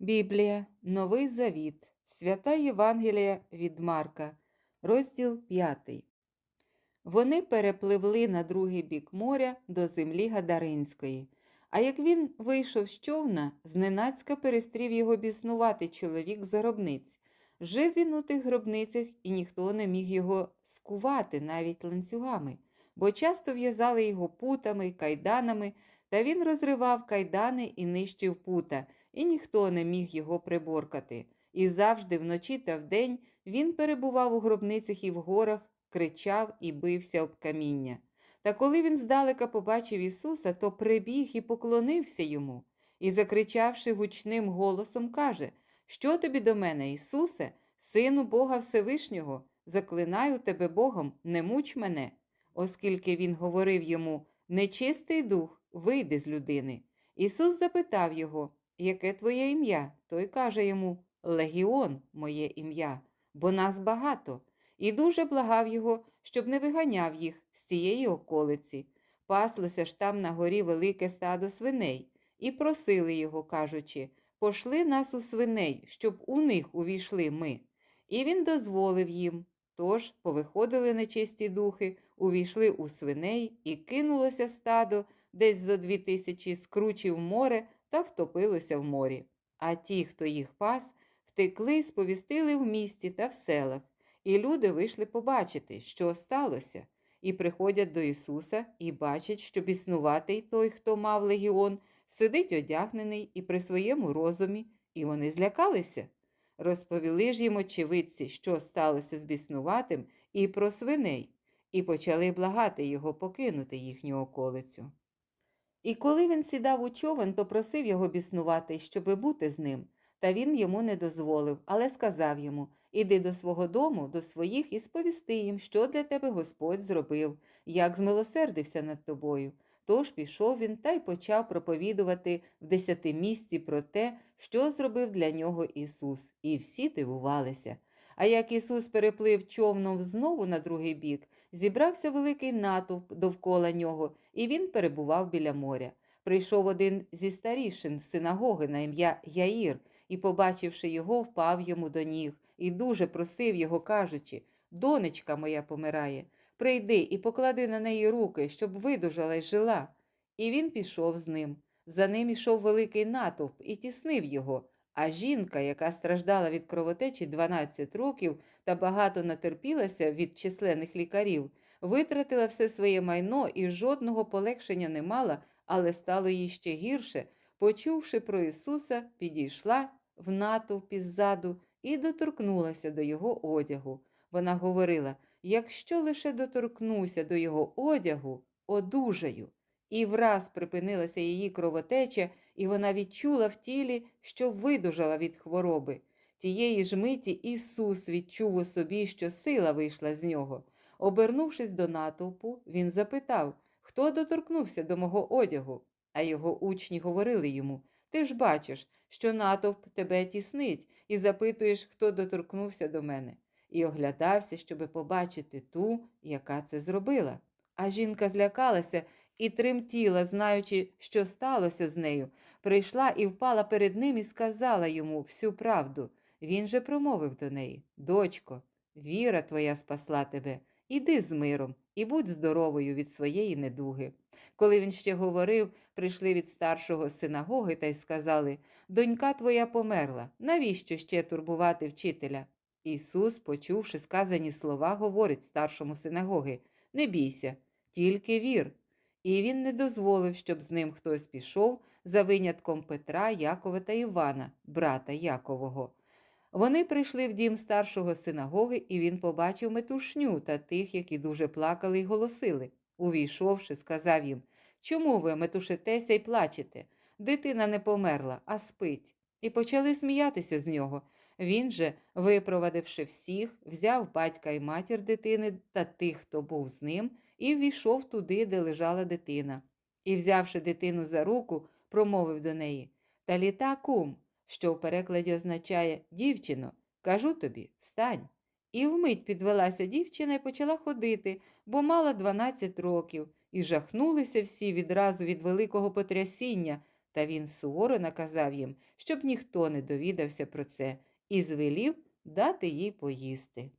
Біблія, Новий Завіт, Свята Євангелія від Марка, розділ 5. Вони перепливли на другий бік моря до землі Гадаринської. А як він вийшов з човна, зненацька перестрів його біснувати чоловік з гробниць. Жив він у тих гробницях, і ніхто не міг його скувати навіть ланцюгами, бо часто в'язали його путами, кайданами, та він розривав кайдани і нищив пута, і ніхто не міг його приборкати. І завжди вночі та вдень він перебував у гробницях і в горах, кричав і бився об каміння. Та коли він здалека побачив Ісуса, то прибіг і поклонився йому, і, закричавши гучним голосом, каже: Що тобі до мене, Ісусе, Сину Бога Всевишнього, заклинаю тебе Богом, не муч мене, оскільки він говорив йому Нечистий дух, вийди з людини. Ісус запитав його, Яке твоє ім'я? Той каже йому Легіон, моє ім'я, бо нас багато, і дуже благав його, щоб не виганяв їх з цієї околиці. Паслося ж там на горі велике стадо свиней, і просили його, кажучи Пошли нас у свиней, щоб у них увійшли ми. І він дозволив їм. Тож повиходили нечисті духи, увійшли у свиней, і кинулося стадо десь зо дві тисячі скручів море та втопилося в морі. А ті, хто їх пас, втекли, сповістили в місті та в селах. І люди вийшли побачити, що сталося, і приходять до Ісуса і бачать, що біснуватий той, хто мав легіон, сидить одягнений і при своєму розумі, і вони злякалися. Розповіли ж їм очевидці, що сталося з біснуватим, і про свиней, і почали благати його покинути їхню околицю. І коли він сідав у човен, то просив його біснувати, щоби бути з ним. Та він йому не дозволив, але сказав йому Іди до свого дому, до своїх, і сповісти їм, що для тебе Господь зробив, як змилосердився над тобою. Тож пішов він та й почав проповідувати в десятимісті про те, що зробив для нього Ісус, і всі дивувалися. А як Ісус переплив човном знову на другий бік, зібрався великий натовп довкола нього, і він перебував біля моря. Прийшов один зі старішин синагоги на ім'я Яїр, і, побачивши його, впав йому до ніг, і дуже просив його, кажучи Донечка моя помирає, прийди і поклади на неї руки, щоб видужала й жила. І він пішов з ним. За ним ішов великий натовп і тіснив його. А жінка, яка страждала від кровотечі 12 років та багато натерпілася від численних лікарів, витратила все своє майно і жодного полегшення не мала, але стало їй ще гірше. Почувши про Ісуса, підійшла в натовпі ззаду і доторкнулася до його одягу. Вона говорила: якщо лише доторкнуся до його одягу, одужаю. І враз припинилася її кровотеча, і вона відчула в тілі, що видужала від хвороби. Тієї ж миті Ісус відчув у собі, що сила вийшла з нього. Обернувшись до натовпу, він запитав, хто доторкнувся до мого одягу. А його учні говорили йому Ти ж бачиш, що натовп тебе тіснить, і запитуєш, хто доторкнувся до мене, і оглядався, щоби побачити ту, яка це зробила. А жінка злякалася і тремтіла, знаючи, що сталося з нею, прийшла і впала перед ним і сказала йому всю правду. Він же промовив до неї Дочко, віра твоя спасла тебе, іди з миром і будь здоровою від своєї недуги. Коли він ще говорив, прийшли від старшого синагоги та й сказали Донька твоя померла, навіщо ще турбувати вчителя? Ісус, почувши сказані слова, говорить старшому синагоги Не бійся, тільки вір. І він не дозволив, щоб з ним хтось пішов за винятком Петра, Якова та Івана, брата Якового. Вони прийшли в дім старшого синагоги, і він побачив метушню та тих, які дуже плакали й голосили. Увійшовши, сказав їм Чому ви метушитеся й плачете? Дитина не померла, а спить. І почали сміятися з нього. Він же, випровадивши всіх, взяв батька й матір дитини та тих, хто був з ним, і ввійшов туди, де лежала дитина. І, взявши дитину за руку, промовив до неї Таліта кум, що в перекладі означає дівчино, кажу тобі, встань. І вмить підвелася дівчина і почала ходити, бо мала 12 років, і жахнулися всі відразу від великого потрясіння Та він суворо наказав їм, щоб ніхто не довідався про це, і звелів дати їй поїсти.